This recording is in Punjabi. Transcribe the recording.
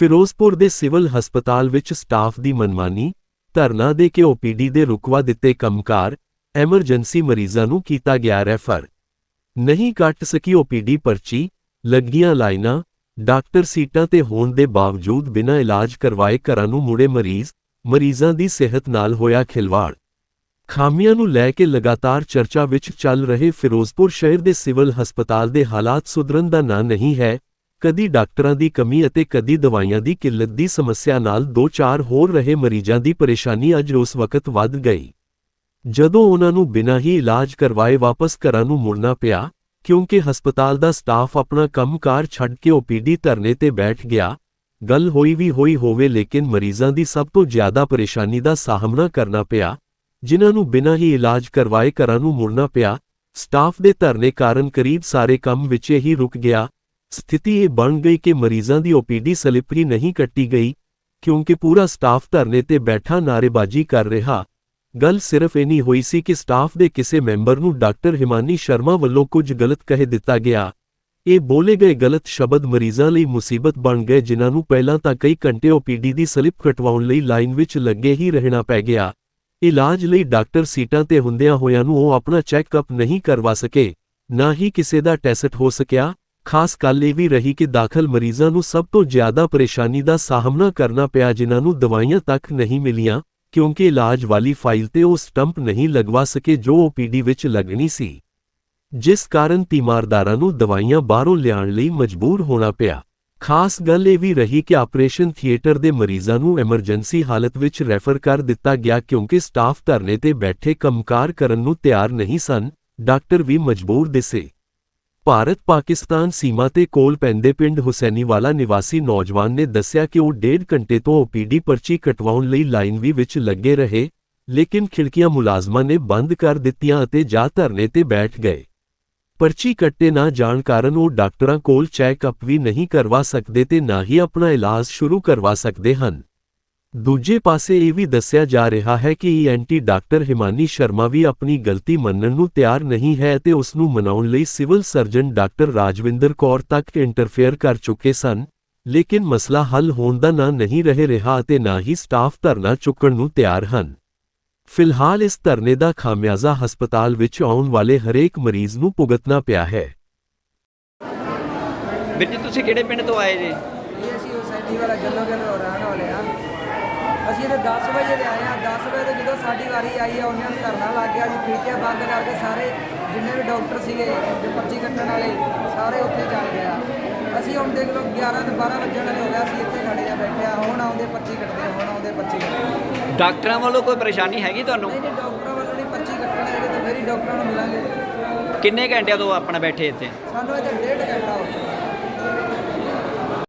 ਫਿਰੋਜ਼ਪੁਰ ਦੇ ਸਿਵਲ ਹਸਪਤਾਲ ਵਿੱਚ ਸਟਾਫ ਦੀ ਮਨਮਾਨੀ, ਧਰਨਾ ਦੇ ਕੇ ਓਪੀਡੀ ਦੇ ਰੁਕਵਾ ਦਿੱਤੇ ਕੰਮਕਾਰ, ਐਮਰਜੈਂਸੀ ਮਰੀਜ਼ਾਂ ਨੂੰ ਕੀਤਾ ਗਿਆ ਰੈਫਰ। ਨਹੀਂ ਕੱਟ ਸਕੀ ਓਪੀਡੀ ਪਰਚੀ, ਲੱਗੀਆਂ ਲਾਈਨਾਂ, ਡਾਕਟਰ ਸੀਟਾਂ ਤੇ ਹੋਣ ਦੇ ਬਾਵਜੂਦ ਬਿਨਾਂ ਇਲਾਜ ਕਰਵਾਏ ਘਰਾਂ ਨੂੰ ਮੁੜੇ ਮਰੀਜ਼, ਮਰੀਜ਼ਾਂ ਦੀ ਸਿਹਤ ਨਾਲ ਹੋਇਆ ਖਿਲਵਾੜ। ਖਾਮੀਆਂ ਨੂੰ ਲੈ ਕੇ ਲਗਾਤਾਰ ਚਰਚਾ ਵਿੱਚ ਚੱਲ ਰਹੇ ਫਿਰੋਜ਼ਪੁਰ ਸ਼ਹਿਰ ਦੇ ਸਿਵਲ ਹਸਪਤਾਲ ਦੇ ਹਾਲਾਤ ਸੁਧਰਨ ਦਾ ਨਾਂ ਨਹੀਂ ਹੈ ਕਦੀ ਡਾਕਟਰਾਂ ਦੀ ਕਮੀ ਅਤੇ ਕਦੀ ਦਵਾਈਆਂ ਦੀ ਕਿੱਲਤ ਦੀ ਸਮੱਸਿਆ ਨਾਲ ਦੋ ਚਾਰ ਹੋਰ ਰਹੇ ਮਰੀਜ਼ਾਂ ਦੀ ਪਰੇਸ਼ਾਨੀ ਅੱਜ ਉਸ ਵਕਤ ਵੱਧ ਗਈ। ਜਦੋਂ ਉਹਨਾਂ ਨੂੰ ਬਿਨਾਂ ਹੀ ਇਲਾਜ ਕਰਵਾਏ ਵਾਪਸ ਘਰਾਂ ਨੂੰ ਮੁੜਨਾ ਪਿਆ, ਕਿਉਂਕਿ ਹਸਪਤਾਲ ਦਾ ਸਟਾਫ ਆਪਣਾ ਕੰਮਕਾਰ ਛੱਡ ਕੇ ਓਪੀਡੀ ਧਰਨੇ ਤੇ ਬੈਠ ਗਿਆ, ਗੱਲ ਹੋਈ ਵੀ ਹੋਈ ਹੋਵੇ ਲੇਕਿਨ ਮਰੀਜ਼ਾਂ ਦੀ ਸਭ ਤੋਂ ਜ਼ਿਆਦਾ ਪਰੇਸ਼ਾਨੀ ਦਾ ਸਾਹਮਣਾ ਕਰਨਾ ਪਿਆ, ਜਿਨ੍ਹਾਂ ਨੂੰ ਬਿਨਾਂ ਹੀ ਇਲਾਜ ਕਰਵਾਏ ਘਰਾਂ ਨੂੰ ਮੁੜਨਾ ਪਿਆ, ਸਟਾਫ ਦੇ ਧਰਨੇ ਕਾਰਨ ਕਰੀਬ ਸਾਰੇ ਕੰਮ ਵਿੱਚ ਹੀ ਰੁਕ ਗਿਆ ਸਥਿਤੀ ਇਹ ਬਣ ਗਈ ਕਿ ਮਰੀਜ਼ਾਂ ਦੀ ਓਪੀਡੀ ਸਲਿਪਰੀ ਨਹੀਂ ਕੱਟੀ ਗਈ, ਕਿਉਂਕਿ ਪੂਰਾ ਸਟਾਫ ਧਰਨੇ ਤੇ ਬੈਠਾ ਨਾਅਰੇਬਾਜ਼ੀ ਕਰ ਰਿਹਾ। ਗੱਲ ਸਿਰਫ ਇਨੀ ਹੋਈ ਸੀ ਕਿ ਸਟਾਫ ਦੇ ਕਿਸੇ ਮੈਂਬਰ ਨੂੰ ਡਾਕਟਰ ਹਿਮਾਨੀ ਸ਼ਰਮਾ ਵੱਲੋਂ ਕੁਝ ਗਲਤ ਕਹਿ ਦਿੱਤਾ ਗਿਆ। ਇਹ ਬੋਲੇ ਗਏ ਗਲਤ ਸ਼ਬਦ ਮਰੀਜ਼ਾਂ ਲਈ ਮੁਸੀਬਤ ਬਣ ਗਏ ਜਿਨ੍ਹਾਂ ਨੂੰ ਪਹਿਲਾਂ ਤਾਂ ਕਈ ਘੰਟੇ ਓਪੀਡੀ ਦੀ ਸਲਿੱਪ ਕਟਵਾਉਣ ਲਈ ਲਾਈਨ ਵਿੱਚ ਲੱਗੇ ਹੀ ਰਹਿਣਾ ਪੈ ਗਿਆ। ਇਲਾਜ ਲਈ ਡਾਕਟਰ ਸੀਟਾਂ ਤੇ ਹੁੰਦਿਆਂ ਹੋਇਆਂ ਨੂੰ ਉਹ ਆਪਣਾ ਚੈੱਕਅਪ ਨਹੀਂ ਕਰਵਾ ਸਕੇ, ਨਾ ਹੀ ਕਿਸੇ ਦਾ ਟੈਸਟ ਹੋ ਸਕਿਆ। ਖਾਸ ਗੱਲ ਇਹ ਵੀ ਰਹੀ ਕਿ ਦਾਖਲ ਮਰੀਜ਼ਾਂ ਨੂੰ ਸਭ ਤੋਂ ਜ਼ਿਆਦਾ ਪਰੇਸ਼ਾਨੀ ਦਾ ਸਾਹਮਣਾ ਕਰਨਾ ਪਿਆ ਜਿਨ੍ਹਾਂ ਨੂੰ ਦਵਾਈਆਂ ਤੱਕ ਨਹੀਂ ਮਿਲੀਆਂ, ਕਿਉਂਕਿ ਇਲਾਜ ਵਾਲੀ ਫਾਈਲ ਤੇ ਉਹ ਸਟੰਪ ਨਹੀਂ ਲਗਵਾ ਸਕੇ ਜੋ ਓਪੀਡੀ ਵਿੱਚ ਲੱਗਣੀ ਸੀ। ਜਿਸ ਕਾਰਨ ਤੀਮਾਰਦਾਰਾਂ ਨੂੰ ਦਵਾਈਆਂ ਬਾਹਰੋਂ ਲਿਆਉਣ ਲਈ ਮਜਬੂਰ ਹੋਣਾ ਪਿਆ। ਖਾਸ ਗੱਲ ਇਹ ਵੀ ਰਹੀ ਕਿ ਆਪਰੇਸ਼ਨ ਥੀਏਟਰ ਦੇ ਮਰੀਜ਼ਾਂ ਨੂੰ ਐਮਰਜੈਂਸੀ ਹਾਲਤ ਵਿੱਚ ਰੈਫਰ ਕਰ ਦਿੱਤਾ ਗਿਆ ਕਿਉਂਕਿ ਸਟਾਫ ਧਰਨੇ ਤੇ ਬੈਠੇ ਕੰਮਕਾਰ ਕਰਨ ਨੂੰ ਤਿਆਰ ਨਹੀਂ ਸਨ, ਡਾਕਟਰ ਵੀ ਮਜਬੂਰ ਦਿਸੇ। ਭਾਰਤ ਪਾਕਿਸਤਾਨ ਸੀਮਾ ਤੇ ਕੋਲ ਪੈਂਦੇ ਪਿੰਡ ਹੁਸੈਨੀਵਾਲਾ ਨਿਵਾਸੀ ਨੌਜਵਾਨ ਨੇ ਦੱਸਿਆ ਕਿ ਉਹ ਡੇਢ ਘੰਟੇ ਤੋਂ ਓਪੀਡੀ ਪਰਚੀ ਕਟਵਾਉਣ ਲਈ ਲਾਈਨ ਵੀ ਵਿੱਚ ਲੱਗੇ ਰਹੇ, ਲੇਕਿਨ ਖਿੜਕੀਆਂ ਮੁਲਾਜ਼ਮਾਂ ਨੇ ਬੰਦ ਕਰ ਦਿੱਤੀਆਂ ਅਤੇ ਜਾ ਧਰਨੇ ਤੇ ਬੈਠ ਗਏ। ਪਰਚੀ ਕੱਟੇ ਨਾ ਜਾਣ ਕਾਰਨ ਉਹ ਡਾਕਟਰਾਂ ਕੋਲ ਚੈੱਕਅਪ ਵੀ ਨਹੀਂ ਕਰਵਾ ਸਕਦੇ ਤੇ ਨਾ ਹੀ ਆਪਣਾ ਇਲਾਜ ਸ਼ੁਰੂ ਕਰਵਾ ਸਕਦੇ ਹਨ। ਦੂਜੇ ਪਾਸੇ ਇਹ ਵੀ ਦੱਸਿਆ ਜਾ ਰਿਹਾ ਹੈ ਕਿ ਈਐਨਟੀ ਡਾਕਟਰ ਹਿਮਾਨੀ ਸ਼ਰਮਾ ਵੀ ਆਪਣੀ ਗਲਤੀ ਮੰਨਣ ਨੂੰ ਤਿਆਰ ਨਹੀਂ ਹੈ ਤੇ ਉਸ ਨੂੰ ਮਨਾਉਣ ਲਈ civil surgeon doctor Rajwinder Kaur ਤੱਕ ਇੰਟਰਫੇਅਰ ਕਰ ਚੁੱਕੇ ਸਨ ਲੇਕਿਨ ਮਸਲਾ ਹੱਲ ਹੋਣ ਦਾ ਨਾਂ ਨਹੀਂ ਰਹਿ ਰਿਹਾ ਅਤੇ ਨਾ ਹੀ ਸਟਾਫ ਧਰਨਾ ਚੁੱਕਣ ਨੂੰ ਤਿਆਰ ਹਨ। ਫਿਲਹਾਲ ਇਸ ਧਰਨੇ ਦਾ ਖਾਮਿਆਜ਼ਾ ਹਸਪਤਾਲ ਵਿੱਚ ਆਉਣ ਵਾਲੇ ਹਰੇਕ ਮਰੀਜ਼ ਨੂੰ ਭੁਗਤਣਾ ਪਿਆ ਹੈ। ਜੀ ਤੁਸੀਂ ਕਿਹੜੇ ਪਿੰਡ ਤੋਂ ਆਏ ਜੀ? ਅਸੀਂ ਹੁਸੈਨੀ ਵਾਲਾ ਜੱਲੋ ਕੇ ਰਹਿਣ ਵਾਲੇ ਆ। ਅਸੀਂ ਇਹਦੇ 10 ਵਜੇ ਦੇ ਆਏ ਆ 10 ਵਜੇ ਤੋਂ ਜਦੋਂ ਸਾਡੀ ਵਾਰੀ ਆਈ ਆ ਉਹਨਾਂ ਨੂੰ ਧਰਨਾ ਲੱਗ ਗਿਆ। ਜੀ ਖਿੜਕੀਆਂ ਬੰਦ ਕਰਕੇ ਸਾਰੇ ਜਿੰਨੇ ਵੀ ਡਾਕਟਰ ਸੀਗੇ ਜੋ ਪਰਚੀ ਕੱਟਣ ਵਾਲੇ ਸਾਰੇ ਉੱਥੇ ਚੱਲ ਗਏ ਆ। ਅਸੀਂ ਹੁਣ ਦੇਖ ਲਓ 11 ਤੇ 12 ਵਜੇ ਵਾਲੇ ਹੋ ਗਿਆ ਅਸੀਂ ਇੱਥੇ ਖੜੇ ਆ ਬੈਠੇ ਆ। ਹੁਣ ਆਉਂਦੇ ਪਰਚੀ ਕੱਟਦੇ ਆ, ਹੁਣ ਆਉਂਦੇ ਪਰਚੀ ਕੱਟਦੇ ਆ। ਡਾਕਟਰਾਂ ਵੱਲੋਂ ਕੋਈ ਪਰੇਸ਼ਾਨੀ ਹੈਗੀ ਤੁਹਾਨੂੰ? ਨਹੀਂ ਨਹੀਂ ਡਾਕਟਰਾਂ ਵੱਲੋਂ ਨਹੀਂ ਪਰਚੀ ਕੱਟਣ ਹੈਗੇ ਤਾਂ ਫਿਰ ਹੀ ਡਾਕਟਰਾਂ ਨੂੰ ਮਿਲਾਂਗੇ। ਕਿੰਨੇ ਘੰਟਿਆਂ ਤੋਂ ਆਪਣਾ ਬੈਠੇ ਇੱਥੇ? ਸਾਨੂੰ ਇੱਥੇ ਡੇਢ ਘੰਟਾ ਹੋ ਚੁੱਕਾ।